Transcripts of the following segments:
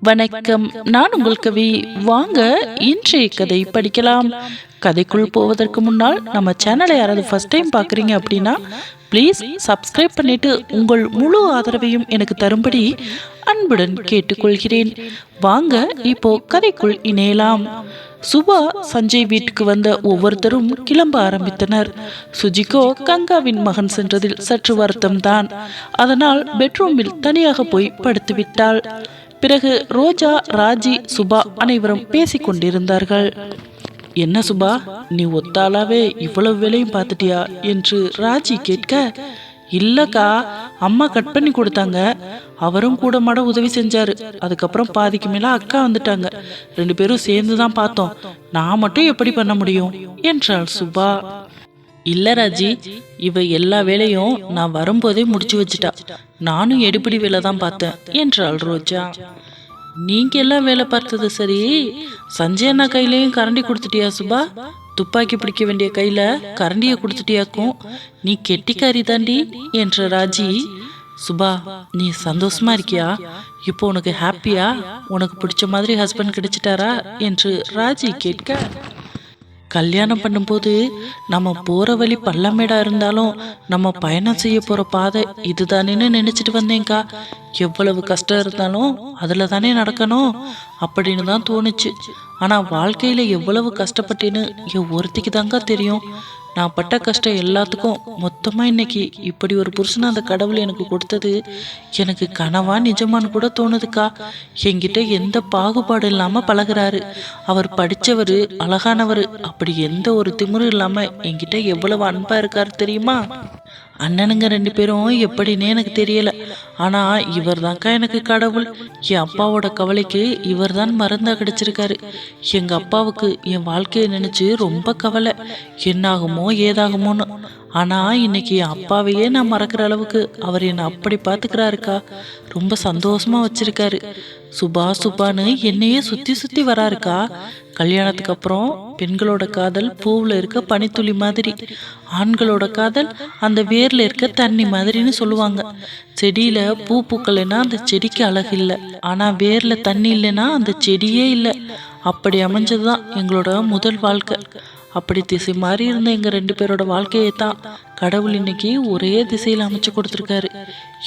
வணக்கம். நான் உங்கள் கவி வாங்க. இன்றைய கதை படிக்கலாம். கதைக்குள் போவதற்கு முன்னால் நம்ம சேனலை யாராவது ஃபர்ஸ்ட் டைம் பார்க்குறீங்க அப்படின்னா ப்ளீஸ் சப்ஸ்கிரைப் பண்ணிட்டு உங்கள் முழு ஆதரவையும் எனக்கு தரும்படி அன்புடன் கேட்டுக்கொள்கிறேன். வாங்க இப்போ கதைக்குள் இணையலாம். சுபா சஞ்சய் வீட்டுக்கு வந்த ஒவ்வொருத்தரும் கிளம்ப ஆரம்பித்தனர். சுஜிகோ கங்காவின் மகன் சென்றதில் சற்று வருத்தம்தான். அதனால் பெட்ரூமில் தனியாக போய் படுத்துவிட்டாள். பிறகு ரோஜா ராஜி சுபா அனைவரும் பேசிக் கொண்டிருந்தார்கள். என்ன சுபா நீ ஒத்தாளாவே இவ்வளவு வேலையும் பார்த்துட்டியா? என்று ராஜி கேட்க இல்லக்கா அம்மா கட் பண்ணி கொடுத்தாங்க. அவரும் கூட மாட உதவி செஞ்சாரு. அதுக்கப்புறம் பாதிக்கு மேல அக்கா வந்துட்டாங்க. ரெண்டு பேரும் சேர்ந்து தான் பார்த்தோம். நான் மட்டும் எப்படி பண்ண முடியும்? என்றாள் சுபா. இல்லை ராஜி இவ எல்லா வேலையும் நான் வரும்போதே முடிச்சு வச்சுட்டா. நானும் எடுப்படி வேலை தான் பார்த்தேன் என்றாள் ரோஜா. நீங்க எல்லாம் வேலை பார்த்தது சரி. சஞ்சய் அண்ணா கையிலையும் கரண்டி கொடுத்துட்டியா சுபா? துப்பாக்கி பிடிக்க வேண்டிய கையில கரண்டியை கொடுத்துட்டியாக்கும்? நீ கெட்டிக்காரி தாண்டி என்ற ராஜி. சுபா நீ சந்தோஷமா இருக்கியா? இப்போ உனக்கு ஹாப்பியா உனக்கு பிடிச்ச மாதிரி ஹஸ்பண்ட் கிடைச்சிட்டாரா? என்று ராஜி கேட்க. கல்யாணம் பண்ணும்போது நம்ம போற வழி பள்ளமேடா இருந்தாலும் நம்ம பயணம் செய்ய போற பாதை இதுதானேன்னு நினைச்சிட்டு வந்தேங்க்கா எவ்வளவு கஷ்டம் இருந்தாலும் அதுல தானே நடக்கணும் அப்படின்னு தான் தோணுச்சு. ஆனா வாழ்க்கையில எவ்வளவு கஷ்டப்பட்டேன்னு என் ஒருத்திக்கு தாங்க தெரியும். நான் பட்ட கஷ்டம் எல்லாத்துக்கும் மொத்தமாக இன்னைக்கு இப்படி ஒரு புருஷனை அந்த கடவுள் எனக்கு கொடுத்தது எனக்கு கனவா நிஜமானு கூட தோணுதுக்கா? என்கிட்ட எந்த பாகுபாடு இல்லாமல் பழகுறாரு. அவர் படித்தவர் அழகானவர் அப்படி எந்த ஒரு திமிரும் இல்லாமல் என்கிட்ட எவ்வளவு அன்பாக இருக்காரு தெரியுமா? அண்ணனுங்க ரெண்டு பேரும் எப்படின்னே எனக்கு தெரியல. ஆனா இவர் தான்க்கா எனக்கு கடவுள். என் அப்பாவோட கவலைக்கு இவர் தான் மருந்தா கிடைச்சிருக்காரு. எங்க அப்பாவுக்கு என் வாழ்க்கையை நினைச்சு ரொம்ப கவலை. என்னாகுமோ ஏதாகுமோன்னு. ஆனால் இன்னைக்கு என் அப்பாவையே நான் மறக்கிற அளவுக்கு அவர் என்னை அப்படி பார்த்துக்கிறாருக்கா? ரொம்ப சந்தோஷமாக வச்சிருக்காரு. சுபா சுபான்னு என்னையே சுற்றி சுற்றி வராருக்கா? கல்யாணத்துக்கு அப்புறம் பெண்களோட காதல் பூவில் இருக்க பனித்துளி மாதிரி ஆண்களோட காதல் அந்த வேரில் இருக்க தண்ணி மாதிரின்னு சொல்லுவாங்க. செடியில் பூ பூக்கலைன்னா அந்த செடிக்கு அழகு இல்லை ஆனால் வேரில் தண்ணி இல்லைன்னா அந்த செடியே இல்லை. அப்படி அமைஞ்சதுதான் எங்களோட முதல் வாழ்க்கை. அப்படி திசை மாறி இருந்த எங்கள் ரெண்டு பேரோட வாழ்க்கையை தான் கடவுள் இன்னைக்கு ஒரே திசையில் அமைச்சு கொடுத்துருக்காரு.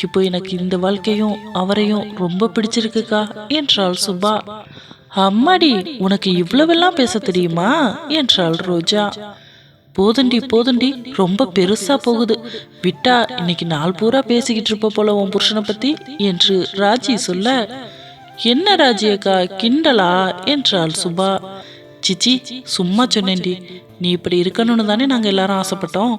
இப்போ எனக்கு இந்த வாழ்க்கையும் அவரையும் ரொம்ப பிடிச்சிருக்குக்கா? என்றாள் சுபா. அம்மாடி உனக்கு இவ்வளவெல்லாம் பேச தெரியுமா? என்றாள் ரோஜா. போதண்டி போதண்டி ரொம்ப பெருசா போகுது. விட்டா இன்னைக்கு நாள் பூரா பேசிக்கிட்டு இருப்ப போல உன் புருஷனை பத்தி? என்று ராஜி சொல்ல என்ன ராஜி அக்கா கிண்டலா? என்றாள் சுபா. சிச்சி சும்மா சொன்னேன்டி. நீ இப்படி இருக்கணும்னு தானே நாங்கள் எல்லாரும் ஆசைப்பட்டோம்.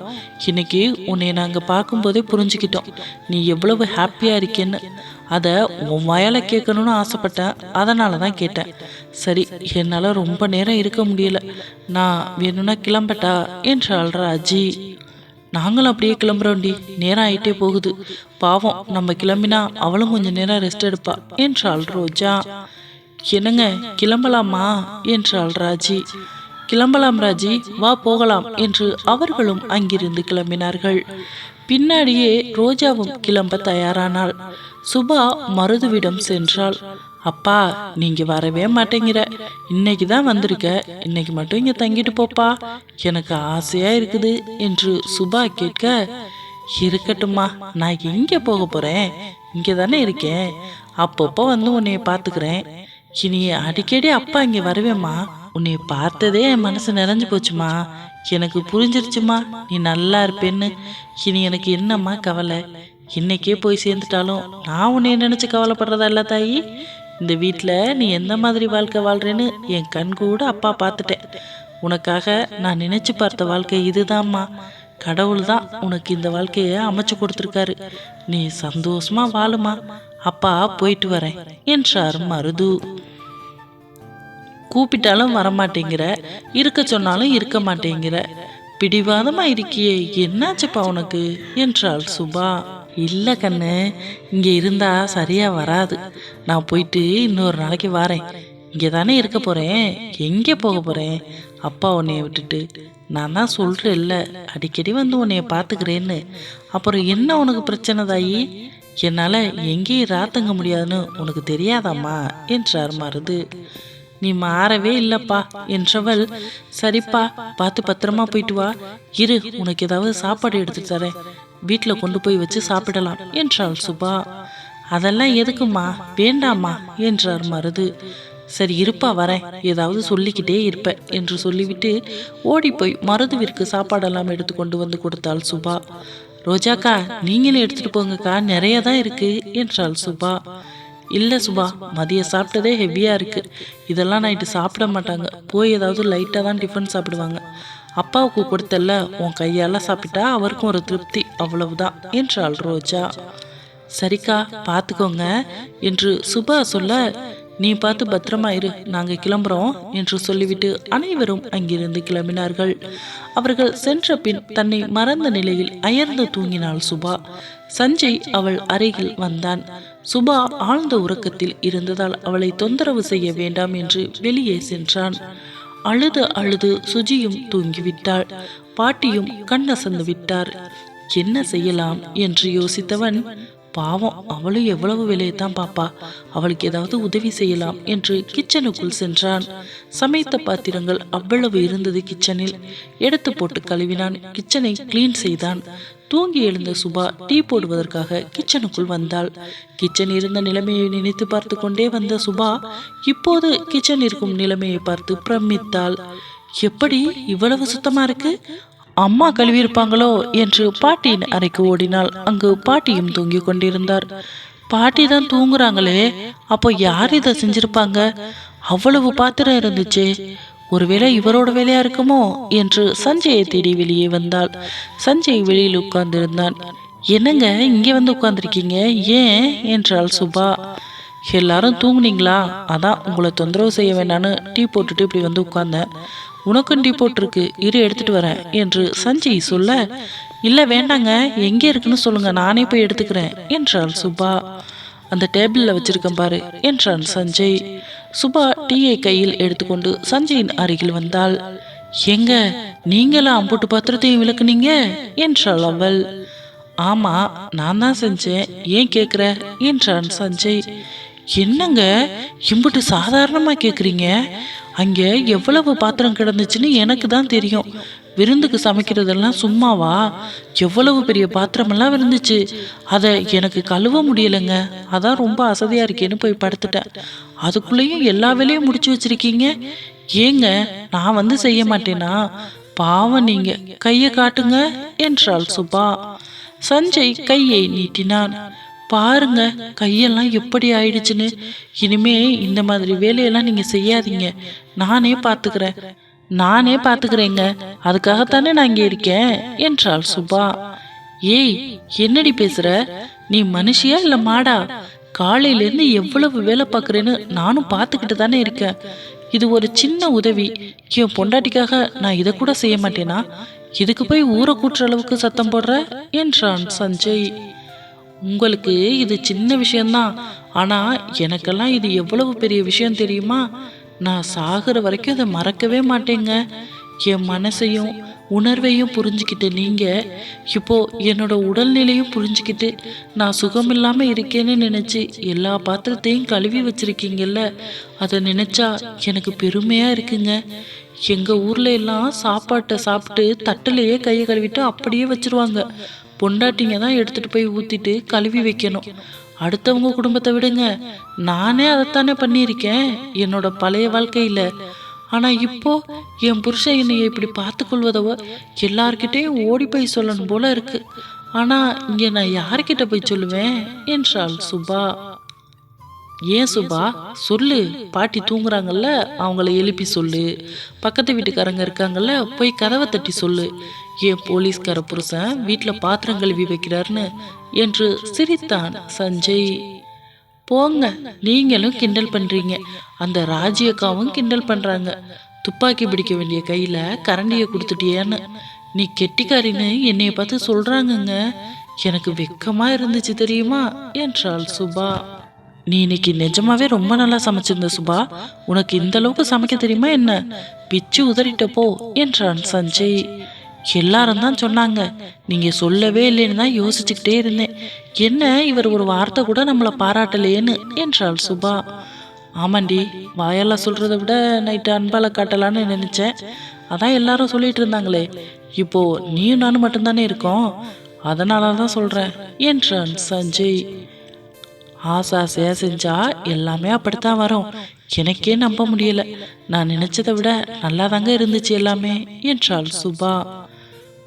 இன்னைக்கு உன்னை நாங்கள் பார்க்கும்போதே புரிஞ்சுக்கிட்டோம். நீ எவ்வளவு ஹாப்பியாக இருக்கேன்னு. அதை உன் வாயால் கேட்கணும்னு ஆசைப்பட்டேன். அதனால தான் கேட்டேன். சரி என்னால் ரொம்ப நேரம் இருக்க முடியல. நான் வேணும்னா கிளம்பட்டா? என்றாள் ராஜி. நாங்களும் அப்படியே கிளம்புறோண்டி நேரம் ஆயிட்டே போகுது. பாவம் நம்ம கிளம்பினா அவளும் கொஞ்சம் நேரம் ரெஸ்ட் எடுப்பா என்றாள் ரோஜா. என்னங்க கிளம்பலாமா? என்றாள் ராஜி. கிளம்பலாம் ராஜி வா போகலாம் என்று அவர்களும் அங்கிருந்து கிளம்பினார்கள். பின்னாடியே ரோஜாவும் கிளம்ப தயாரானாள். சுபா மருதுவிடம் சென்றாள். அப்பா நீங்க வரவே மாட்டேங்கிற. இன்னைக்கு தான் வந்திருக்க. இன்னைக்கு மட்டும் இங்க தங்கிட்டு போப்பா. எனக்கு ஆசையா இருக்குது என்று சுபா கேட்க இருக்கட்டும்மா நான் எங்க போக போறேன். இங்க தானே இருக்கேன். அப்பப்போ வந்து உன்னைய பாத்துக்கிறேன் இனி அடிக்கடி அப்பா இங்க வருவேம்மா. உன்னை பார்த்ததே என் மனசு நிறைஞ்சு போச்சுமா. எனக்கு புரிஞ்சிருச்சுமா நீ நல்லா இருப்பேன்னு. இனி எனக்கு என்னம்மா கவலை? இன்னைக்கே போய் சேர்ந்துட்டாலும் நான் உன்னை நினைச்சு கவலைப்படுறதா இல்ல தாயி? இந்த வீட்டில் நீ எந்த மாதிரி வாழ்க்கை வாழ்றேன்னு என் கண் கூட அப்பா பார்த்துட்டேன். உனக்காக நான் நினைச்சு பார்த்த வாழ்க்கை இதுதாம்மா. கடவுள் தான் உனக்கு இந்த வாழ்க்கையை அமைச்சு கொடுத்துருக்காரு. நீ சந்தோஷமா வாழுமா. அப்பா போயிட்டு வரேன் என்றார் மருது. கூப்பிட்டாலும் வரமாட்டேங்கிற இருக்க சொன்னாலும் இருக்க மாட்டேங்கிற. பிடிவாதமா இருக்கியே என்னாச்சுப்பா உனக்கு? என்றாள் சுபா. இல்ல கண்ணு இங்க இருந்தா சரியா வராது. நான் போயிட்டு இன்னொரு நாளைக்கு வரேன். இங்கே தானே இருக்க போறேன் எங்கே போக போறேன்? அப்பா உன்னைய விட்டுட்டு. நான் தான் சொல்றேன்ல அடிக்கடி வந்து உன்னைய பார்த்துக்கிறேன்னு அப்புறம் என்ன உனக்கு பிரச்சனை தாயி என்னால் எங்கேயும் ராத்தங்க முடியாதுன்னு உனக்கு தெரியாதாம்மா? என்றார் மருது. நீ மாறவே இல்லப்பா என்றவள் சரிப்பா பார்த்து பத்திரமா போயிட்டு வா. இரு உனக்கு ஏதாவது சாப்பாடு எடுத்து தரேன். வீட்டில் கொண்டு போய் வச்சு சாப்பிடலாம் என்றாள் சுபா. அதெல்லாம் எதுக்குமா வேண்டாமா என்றார் மருது. சரி இருப்பா வரேன். ஏதாவது சொல்லிக்கிட்டே இருப்பேன் என்று சொல்லிவிட்டு ஓடி போய் மருதுவிற்கு சாப்பாடெல்லாம் எடுத்து கொண்டு வந்து கொடுத்தாள் சுபா. ரோஜாக்கா நீங்களும் எடுத்துட்டு போங்கக்கா நிறைய தான் இருக்கு என்றாள் சுபா. இல்லை சுபா மதியம் சாப்பிட்டதே ஹெவியாக இருக்குது இதெல்லாம் நைட்டு சாப்பிட மாட்டாங்க. போய் ஏதாவது லைட்டாக தான் டிஃபன் சாப்பிடுவாங்க. அப்பாவுக்கு கொடுத்தல்ல உன் கையால் சாப்பிட்டா அவருக்கும் ஒரு திருப்தி அவ்வளவுதான் என்றாள் ரோஜா. சரிக்கா பார்த்துக்கோங்க என்று சுபா சொல்ல நீ பார்த்து பத்திரமா இரு நாங்கள் கிளம்புறோம் என்று சொல்லிவிட்டு அனைவரும் அங்கிருந்து கிளம்பினார்கள். அவர்கள் சென்ற பின் தன்னை மறந்த நிலையில் அயர்ந்து தூங்கினாள் சுபா. சஞ்சய் அவள் அருகில் வந்தான். சுபா ஆழ்ந்த உறக்கத்தில் இருந்ததால் அவளை தொந்தரவு செய்ய வேண்டாம் என்று வெளியே சென்றான். அழுது அழுது சுஜியும் தூங்கிவிட்டாள். பாட்டியும் கண்ணசந்து விட்டார். என்ன செய்யலாம்? என்று யோசித்தவன் பாவம் அவளும் எவ்வளவு விலையை தான் பாப்பா அவளுக்கு ஏதாவது உதவி செய்யலாம் என்று கிச்சனுக்குள் சென்றான். சமைத்த பாத்திரங்கள் அவ்வளவு இருந்தது கிச்சனில் எடுத்து போட்டு கழுவினான். கிச்சனை கிளீன் செய்தான். தூங்கி எழுந்த சுபா டீ போடுவதற்காக கிச்சனுக்குள் வந்தாள். கிச்சன் இருந்த நிலைமையை நினைத்து பார்த்து கொண்டே வந்த சுபா இப்போது கிச்சன் இருக்கும் நிலைமையை பார்த்து பிரமித்தாள். எப்படி? இவ்வளவு சுத்தமா இருக்கு? அம்மா கழுவியிருப்பாங்களோ என்று பாட்டியின் அறைக்கு ஓடினாள். அங்கு பாட்டியும் தூங்கிக் கொண்டிருந்தார். பாட்டி தான் தூங்குறாங்களே அப்போ யார் இதை செஞ்சிருப்பாங்க? அவ்வளவு பாத்திரம் இருந்துச்சே. ஒருவேளை இவரோட வேலையா இருக்குமோ என்று சஞ்சயை தேடி வெளியே வந்தாள். சஞ்சய் வெளியில் உட்கார்ந்திருந்தான். என்னங்க இங்கே வந்து உட்கார்ந்துருக்கீங்க? ஏன்? என்றாள் சுபா. எல்லாரும் தூங்குனீங்களா? அதான் உங்களை தொந்தரவு செய்ய வேண்டான்னு டீ போட்டுட்டு இப்படி வந்து உட்கார்ந்தேன். உனக்கும் டீ போட்டிருக்கு. இரு எடுத்துட்டு வரேன் என்று சஞ்சய் சொல்ல இல்லை வேண்டாங்க. எங்கே இருக்குன்னு சொல்லுங்க. நானே போய் எடுத்துக்கிறேன் என்றாள் சுபா. அந்த டேபிளில் வச்சிருக்கேன் பாரு என்றான் சஞ்சய். சுபா டீயை கையில் எடுத்துக்கொண்டு சஞ்சயின் அருகில் வந்தாள். எங்க? நீங்களா அம்புட்டு பாத்திரத்தையும் விளக்குனீங்க? என்றாள் அவள். ஆமா நான் தான் செஞ்சேன். ஏன் கேக்குற? என்றான் சஞ்சய். என்னங்க? இம்புட்டு சாதாரணமா கேக்குறீங்க? அங்கே எவ்வளவு பாத்திரம் கிடந்துச்சுன்னு எனக்கு தான் தெரியும். விருந்துக்கு சமைக்கிறதெல்லாம் சும்மாவா? எவ்வளவு பெரிய பாத்திரமெல்லாம் இருந்துச்சு. அதை எனக்கு கழுவ முடியலைங்க. அதான் ரொம்ப அசதியாக இருக்கேன்னு போய் படுத்துட்டேன். அதுக்குள்ளேயும் எல்லா வேலையும் முடிச்சு வச்சிருக்கீங்க? ஏங்க நான் வந்து செய்ய மாட்டேனா? பாவம் நீங்க. கையை காட்டுங்க என்றாள் சுபா. சஞ்சய் கையை நீட்டினான். பாருங்க கையெல்லாம் எப்படி ஆயிடுச்சுன்னு. இனிமே இந்த மாதிரி வேலையெல்லாம் நீங்க செய்யாதீங்க. நானே பாத்துக்கிறேன். நானே பாத்துக்கிறேங்க. அதுக்காகத்தானே நான் இங்க இருக்கேன் என்றாள் சுபா. ஏய் என்னடி பேசுற? நீ மனுஷியா இல்ல மாடா? காலையிலேருந்து எவ்வளவு வேலை பார்க்குறேன்னு நானும் பார்த்துக்கிட்டு தானே இருக்கேன். இது ஒரு சின்ன உதவி. என் பொண்டாட்டிக்காக நான் இதை கூட செய்ய மாட்டேனா? இதுக்கு போய் ஊரை கூட்டுற அளவுக்கு சத்தம் போடுற? என்றான் சஞ்சய். உங்களுக்கு இது சின்ன விஷயம்தான். ஆனால் எனக்கெல்லாம் இது எவ்வளவு பெரிய விஷயம் தெரியுமா? நான் சாகிற வரைக்கும் அதை மறக்கவே மாட்டேங்க. என் மனசையும் உணர்வையும் புரிஞ்சுக்கிட்டு நீங்கள் இப்போ என்னோட உடல்நிலையும் புரிஞ்சுக்கிட்டு நான் சுகமில்லாமல் இருக்கேன்னு நினச்சி எல்லா பாத்திரத்தையும் கழுவி வச்சுருக்கீங்கல்ல? அதை நினச்சா எனக்கு பெருமையாக இருக்குங்க. எங்கள் ஊரில் எல்லாம் சாப்பாட்டை சாப்பிட்டு தட்டிலேயே கையை கழுவிட்டு அப்படியே வச்சிருவாங்க. பொண்டாட்டிங்க தான் எடுத்துட்டு போய் ஊத்திட்டு கழுவி வைக்கணும். அடுத்தவங்க குடும்பத்தை விடுங்க. நானே அதைத்தானே பண்ணியிருக்கேன். என்னோட பழைய வாழ்க்கையில். ஆனால் இப்போ என் புருஷன் என்னை இப்படி பார்த்து கொள்வதவோ எல்லார்கிட்டையும் ஓடி போய் சொல்லணும் போல இருக்கு. ஆனால் இங்கே நான் யார்கிட்ட போய் சொல்லுவேன்? என்றாள் சுபா. ஏன் சுபா? சொல்லு. பாட்டி தூங்குறாங்கல்ல. அவங்கள எழுப்பி சொல்லு. பக்கத்து வீட்டுக்காரங்க இருக்காங்கல்ல. போய் கதவை தட்டி சொல்லு. ஏன் போலீஸ்கார புருஷன் வீட்டில் பாத்திரம் கழுவி வைக்கிறாருன்னு என்று சிரித்தான் சஞ்சய். போங்க நீங்களும் கிண்டல் பண்றீங்க. அந்த ராஜியக்காவும் கிண்டல் பண்றாங்க. துப்பாக்கி பிடிக்க வேண்டிய கையில கரண்டியை கொடுத்துட்டியான்னு. நீ கெட்டிக்காரின்னு என்னைய பார்த்து சொல்றாங்கங்க. எனக்கு வெக்கமா இருந்துச்சு தெரியுமா? என்றாள் சுபா. நீ இன்னைக்கு நிஜமாவே ரொம்ப நல்லா சமைச்சிருந்த சுபா. உனக்கு இந்த அளவுக்கு சமைக்க தெரியுமா என்ன? பிச்சு உதறிட்டப்போ என்றான் சஞ்சய். எல்லாரும் தான் சொன்னாங்க. நீங்க சொல்லவே இல்லைன்னு தான் யோசிச்சுக்கிட்டே இருந்தேன். என்ன இவர் ஒரு வார்த்தை கூட நம்மளை பாராட்டலையேன்னு? என்றாள் சுபா. ஆமாண்டி வாயெல்லாம் சொல்றதை விட நைட்டு அன்பால காட்டலான்னு நினைச்சேன். அதான் எல்லாரும் சொல்லிட்டு இருந்தாங்களே. இப்போ நீயும் நானும் மட்டும்தானே இருக்கோம். அதனால தான் சொல்றேன் என்றான் சஞ்சய். ஆசை ஆசையாக செஞ்சா எல்லாமே அப்படித்தான் வரும். எனக்கே நம்ப முடியல. நான் நினைச்சதை விட நல்லா தாங்க இருந்துச்சு எல்லாமே என்றாள் சுபா.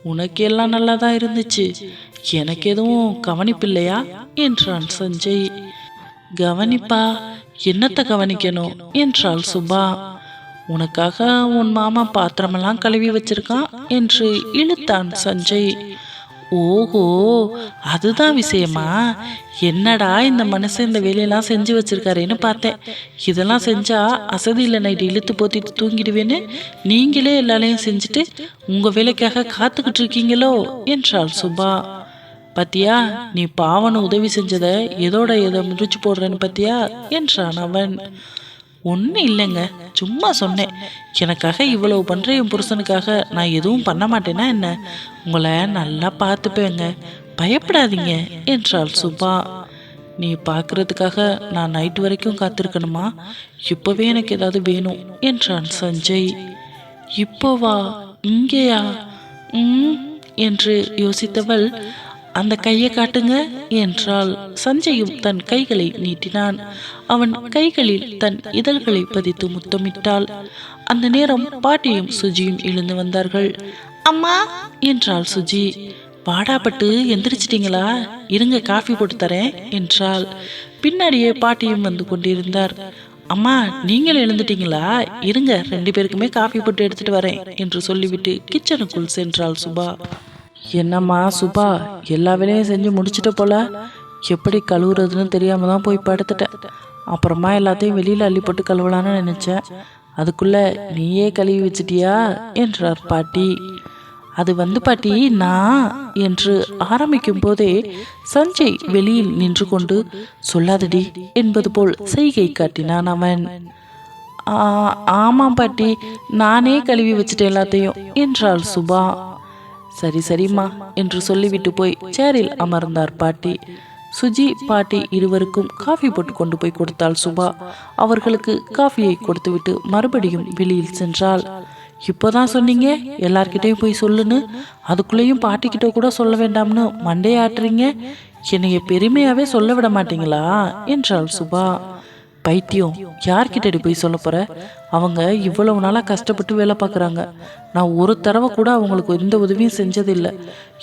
உனக்கு எல்லாம் நல்லா தான் இருந்துச்சு. எனக்கு எதுவும் கவனிப்பில்லையா? என்றான் சஞ்சய். கவனிப்பா என்னத்தை கவனிக்கணும்? என்றாள் சுபா. உனக்காக உன் மாமா பாத்திரமெல்லாம் கழுவி வச்சிருக்கான் என்று இழுத்தான் சஞ்சய். ஓஹோ அதுதான் விஷயமா? என்னடா இந்த மனுஷன் இந்த வேலையெல்லாம் செஞ்சு வச்சிருக்காருன்னு பார்த்தேன். இதெல்லாம் செஞ்சா அசதியில் நைட்டு இழுத்து போத்திட்டு தூங்கிடுவேன்னு நீங்களே எல்லாரையும் செஞ்சுட்டு உங்க வேலைக்காக காத்துக்கிட்டு இருக்கீங்களோ? என்றாள் சுபா. பத்தியா நீ பாவன உதவி செஞ்சதை எதோட எதை முடிச்சு போடுறேன்னு பத்தியா? என்றான் அவன். ஒன்றும் இல்லைங்க. சும்மா சொன்னேன். எனக்காக இவ்வளவு பண்ணுற என் புருஷனுக்காக நான் எதுவும் பண்ண மாட்டேன்னா என்ன? உங்களை நல்லா பார்த்துப்பேங்க. பயப்படாதீங்க என்றாள் சுபா. நீ பார்க்கறதுக்காக நான் நைட் வரைக்கும் காத்திருக்கணுமா? இப்போவே எனக்கு ஏதாவது வேணும் என்றான் சஞ்சய். இப்போவா? இங்கேயா? ம் என்று யோசித்தவள் அந்த கையை காட்டுங்க என்றால் சஞ்சயும் தன் கைகளை நீட்டினான். அவன் கைகளில் தன் இதழ்களை பதித்து முத்தமிட்டாள். அந்த நேரம் பாட்டியும் சுஜியும் எழுந்து வந்தார்கள். அம்மா! என்றாள் சுஜி. பாடாப்பட்டு எந்திரிச்சிட்டீங்களா? இருங்க காஃபி போட்டு தரேன் என்றாள். பின்னாடியே பாட்டியும் வந்து கொண்டிருந்தார். அம்மா நீங்கள் எழுந்துட்டீங்களா? இருங்க ரெண்டு பேருக்குமே காஃபி போட்டு எடுத்துட்டு வரேன் என்று சொல்லிவிட்டு கிச்சனுக்குள் சென்றாள் சுபா. என்னம்மா சுபா எல்லா வேலையும் செஞ்சு முடிச்சிட்ட போல? எப்படி கழுவுறதுன்னு தெரியாம தான் போய் படுத்துட்டேன். அப்புறமா எல்லாத்தையும் வெளியில் அள்ளி போட்டு கழுவலான்னு நினச்சேன். அதுக்குள்ள நீயே கழுவி வச்சிட்டியா? என்றார் பாட்டி. அது வந்து பாட்டி நான் என்று ஆரம்பிக்கும் போதே சஞ்சய் வெளியில் நின்று கொண்டு சொல்லாதடி என்பது போல் செய்கை காட்டினான் அவன். ஆமாம் பாட்டி நானே கழுவி வச்சிட்டேன் எல்லாத்தையும் என்றாள் சுபா. சரி சரிம்மா என்று சொல்லிவிட்டு போய் சேரில் அமர்ந்தார் பாட்டி. சுஜி பாட்டி இருவருக்கும் காஃபி போட்டு கொண்டு போய் கொடுத்தாள் சுபா. அவர்களுக்கு காஃபியை கொடுத்துவிட்டு மறுபடியும் வெளியில் சென்றாள். இப்போதான் சொன்னீங்க? எல்லார்கிட்டையும் போய் சொல்லுன்னு? அதுக்குள்ளேயும் பாட்டிக்கிட்ட கூட சொல்ல வேண்டாம்னு மண்டையாட்டுறீங்க? என்னைய பெருமையாவே சொல்ல விட மாட்டீங்களா? என்றாள் சுபா. பைத்தியம். யார்கிட்டடி போய் சொல்ல போற? அவங்க இவ்வளவு நாளாக கஷ்டப்பட்டு வேலை பார்க்குறாங்க. நான் ஒரு தடவை கூட அவங்களுக்கு எந்த உதவியும் செஞ்சதில்லை.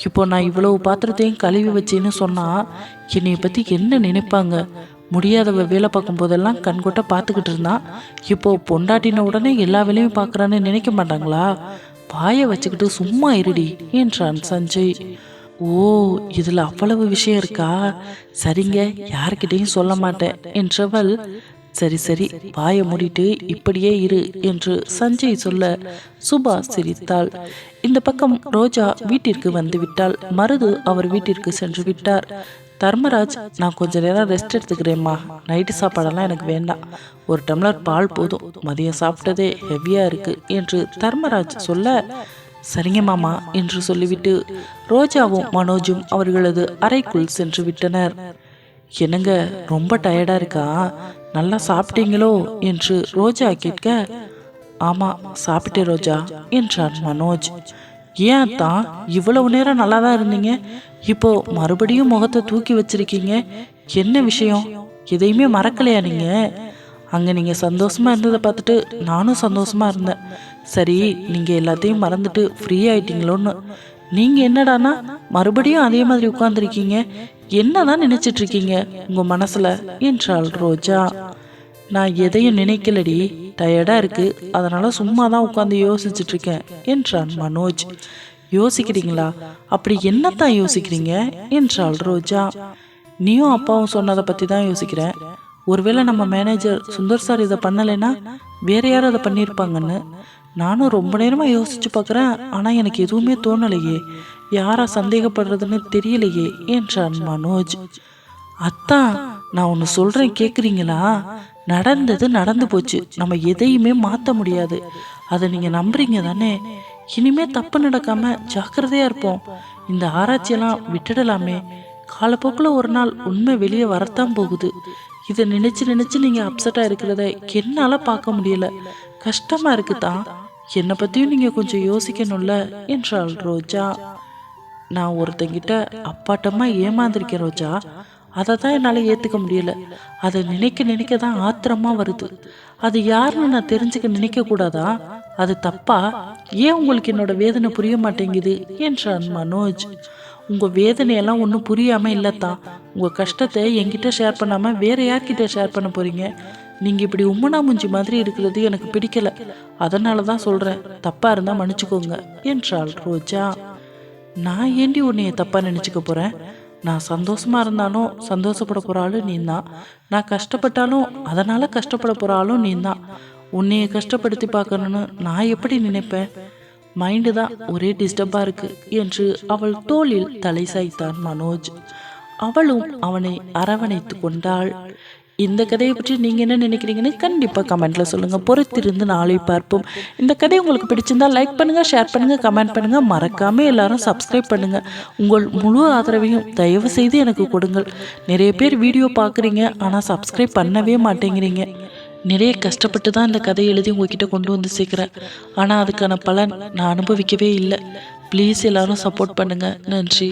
இப்போ நான் இவ்வளவு பாத்திரத்தையும் கழுவி வச்சேன்னு சொன்னால் என்னையை பற்றி என்ன நினைப்பாங்க? முடியாதவ வேலை பார்க்கும் போதெல்லாம் கண்கொட்ட பார்த்துக்கிட்டு இருந்தான் இப்போ பொண்டாட்டின உடனே எல்லா வேலையும் பார்க்குறான்னு நினைக்க மாட்டாங்களா? வாயை வச்சுக்கிட்டு சும்மா இருடி என்றான் சஞ்சய். ஓ இதுல அவ்வளவு விஷயம் இருக்கா? சரிங்க யார்கிட்டயும் சொல்ல மாட்டேன் என்றவள் சரி சரி வாயை மூடிட்டு இப்படியே இரு என்று சஞ்சய் சொல்ல சுபா சிரித்தாள். இந்த பக்கம் ரோஜா வீட்டிற்கு வந்து விட்டாள். மருது அவர் வீட்டிற்கு சென்று விட்டார். தர்மராஜ் நான் கொஞ்ச நேரம் ரெஸ்ட் எடுத்துக்கிறேம்மா. நைட்டு சாப்பாடெல்லாம் எனக்கு வேண்டாம். ஒரு டம்ளர் பால் போதும். மதியம் சாப்பிட்டதே ஹெவியா இருக்கு என்று தர்மராஜ் சொல்ல சரிங்க மாமா என்று சொல்லிவிட்டு ரோஜாவும் மனோஜும் அவர்களது அறைக்குள் சென்று விட்டனர். என்னங்க ரொம்ப டயர்டா இருக்கா? நல்லா சாப்பிட்டீங்களோ? என்று ரோஜா கேட்க ஆமா சாப்பிட்டேன் ரோஜா என்றார் மனோஜ். ஏன் தான் இவ்வளவு நேரம் நல்லா தான் இருந்தீங்க? இப்போ மறுபடியும் முகத்தை தூக்கி வச்சிருக்கீங்க. என்ன விஷயம்? எதையுமே மறக்கலையா நீங்க? அங்கே நீங்கள் சந்தோஷமாக இருந்ததை பார்த்துட்டு நானும் சந்தோஷமாக இருந்தேன். சரி நீங்கள் எல்லாத்தையும் மறந்துட்டு ஃப்ரீ ஆயிட்டீங்களோன்னு. நீங்கள் என்னடானா மறுபடியும் அதே மாதிரி உட்காந்துருக்கீங்க என்னதான் நினச்சிட்டு இருக்கீங்க உங்கள் மனசில்? என்றாள் ரோஜா. நான் எதையும் நினைக்கலடி. டயர்டாக இருக்குது அதனால் சும்மா தான் உட்காந்து யோசிச்சுட்டு இருக்கேன் என்றான் மனோஜ். யோசிக்கிறீங்களா? அப்படி என்னத்தான் யோசிக்கிறீங்க? என்றாள் ரோஜா. நீயும் அப்பாவும் சொன்னதை பற்றி தான் யோசிக்கிறேன். ஒருவேளை நம்ம மேனேஜர் சுந்தர் சார் இதை பண்ணலைன்னா வேற யாரும் அதை பண்ணியிருப்பாங்கன்னு. நானும் ரொம்ப நேரமாக யோசிச்சு பார்க்குறேன். ஆனால் எனக்கு எதுவுமே தோணலையே. யாரா சந்தேகப்படுறதுன்னு தெரியலையே என்றான் மனோஜ். அத்தான் நான் ஒன்று சொல்கிறேன் கேட்குறீங்களா நடந்தது நடந்து போச்சு. நம்ம எதையுமே மாற்ற முடியாது. அதை நீங்கள் நம்புறீங்க தானே. இனிமே தப்பு நடக்காம ஜாக்கிரதையா இருப்போம். இந்த ஆராய்ச்சியெல்லாம் விட்டுடலாமே. காலப்போக்கில் ஒரு நாள் உண்மை வெளியே வரத்தான் போகுது. இதை நினைச்சு நினைச்சு நீங்க அப்செட்டா இருக்கிறத என்னால பார்க்க முடியல. கஷ்டமா இருக்குதான் என்னை பத்தியும் நீங்க கொஞ்சம் யோசிக்கணும்ல என்றாள் ரோஜா. நான் ஒருத்தங்கிட்ட அப்பாட்டமா ஏமாந்திருக்கேன் ரோஜா. அதை தான் என்னால் ஏற்றுக்க முடியல. அதை நினைக்க நினைக்க தான் ஆத்திரமா வருது. அது யாருன்னு நான் தெரிஞ்சுக்க நினைக்க கூடாதா? அது தப்பா? ஏன் உங்களுக்கு என்னோட வேதனை புரிய மாட்டேங்குது? என்றான் மனோஜ். உங்க வேதனையெல்லாம் ஒன்றும் புரியாம இல்லத்தான் உங்கள் கஷ்டத்தை என்கிட்ட ஷேர் பண்ணாமல் வேற யார்கிட்ட ஷேர் பண்ண போறீங்க? நீங்கள் இப்படி உம்மனா முஞ்சி மாதிரி இருக்கிறது எனக்கு பிடிக்கல. அதனால தான் சொல்கிறேன் தப்பாக இருந்தால் மன்னிச்சுக்கோங்க என்றாள் ரோஜா. நான் ஏண்டி உன்னைய தப்பாக நினச்சிக்க போகிறேன் நான் சந்தோஷமாக இருந்தாலும் சந்தோஷப்பட போகிற ஆளும் நீ தான் நான் கஷ்டப்பட்டாலும் அதனால் கஷ்டப்பட போகிற ஆளும் நீ தான் உன்னைய கஷ்டப்படுத்தி பார்க்கணும்னு நான் எப்படி நினைப்பேன்? மைண்டு தான் ஒரே டிஸ்டர்பாக இருக்குது என்று அவள் தோளில் தலை சாய்த்தான் மனோஜ். அவளும் அவனை அரவணைத்து கொண்டாள். இந்த கதையை பற்றி நீங்கள் என்ன நினைக்கிறீங்கன்னு கண்டிப்பாக கமெண்ட்டில் சொல்லுங்கள் பொறுத்திருந்து நாளை பார்ப்போம். இந்த கதை உங்களுக்கு பிடிச்சிருந்தா லைக் பண்ணுங்கள் ஷேர் பண்ணுங்கள் கமெண்ட் பண்ணுங்கள் மறக்காமல் எல்லாரும் சப்ஸ்கிரைப் பண்ணுங்கள் உங்கள் முழு ஆதரவையும் தயவு செய்து எனக்கு கொடுங்கள். நிறைய பேர் வீடியோ பார்க்குறீங்க ஆனால் சப்ஸ்கிரைப் பண்ணவே மாட்டேங்கிறீங்க. நிறைய கஷ்டப்பட்டு தான் இந்த கதையை எழுதி உங்ககிட்ட கொண்டு வந்து சேர்க்குறேன். ஆனால் அதுக்கான பலன் நான் அனுபவிக்கவே இல்லை. ப்ளீஸ் எல்லாரும் சப்போர்ட் பண்ணுங்கள் நன்றி.